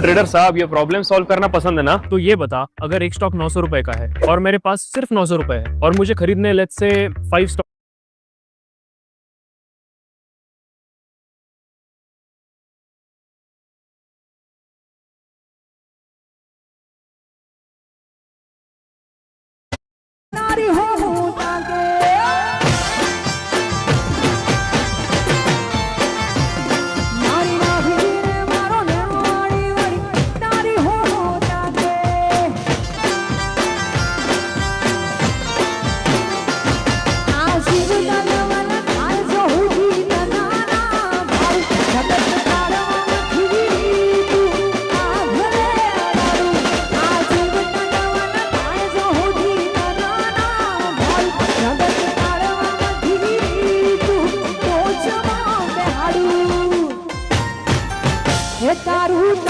Trader साहब ये problem solve करना पसंद है ना तो ये बता अगर एक स्टॉक नौ सौ रुपए का है और मेरे पास सिर्फ नौ सौ रुपए है और मुझे खरीदने लेट से five stock Get that room.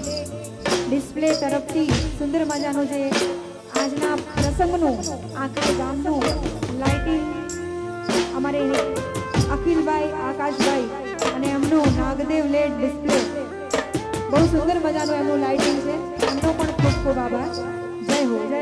Nagdev display તરફથી સુંદર મજાનું જે આજના પ્રસંગનું આખા ગામનું લાઇટિંગ અમારે અખિલભાઈ, આકાશભાઈ અને એમનું નાગદેવ લેટ ડિસ્પ્લે બહુ સુંદર મજાનું એમનું લાઇટિંગ છે. એમનો પણ ખૂબ ખૂબ આભાર. જય હો, જય